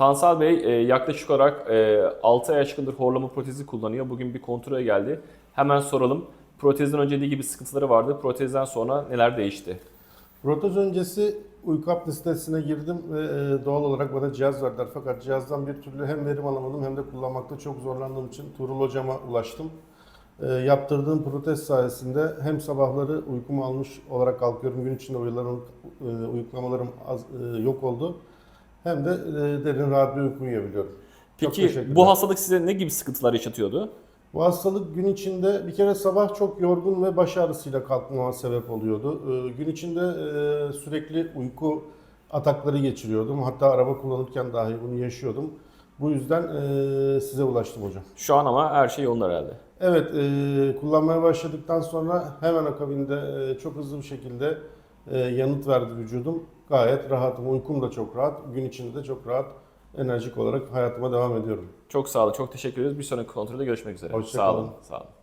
Tansal Bey e, yaklaşık olarak e, 6 ay aşkındır horlama protezi kullanıyor. Bugün bir kontrole geldi. Hemen soralım. Protezden önce gibi sıkıntıları vardı. Protezden sonra neler değişti? Protez öncesi uyku apne girdim ve e, doğal olarak bana cihaz verdiler. Fakat cihazdan bir türlü hem verim alamadım hem de kullanmakta çok zorlandığım için Tuğrul hocama ulaştım. E, yaptırdığım protez sayesinde hem sabahları uykumu almış olarak kalkıyorum. Gün içinde uyularım, e, uyuklamalarım az, e, yok oldu. Hem de e, derin rahat bir uyku uyuyabiliyorum. Peki bu hastalık size ne gibi sıkıntılar yaşatıyordu? Bu hastalık gün içinde bir kere sabah çok yorgun ve baş ağrısıyla kalkmama sebep oluyordu. Ee, gün içinde e, sürekli uyku atakları geçiriyordum. Hatta araba kullanırken dahi bunu yaşıyordum. Bu yüzden e, size ulaştım hocam. Şu an ama her şey yolunda herhalde. Evet, e, kullanmaya başladıktan sonra hemen akabinde e, çok hızlı bir şekilde e, yanıt verdi vücudum. Gayet rahatım, uykum da çok rahat, gün içinde de çok rahat, enerjik olarak hayatıma devam ediyorum. Çok sağ olun, çok teşekkür ederiz. Bir sonraki kontrolde görüşmek üzere. Hoşça sağ olun. Sağ olun.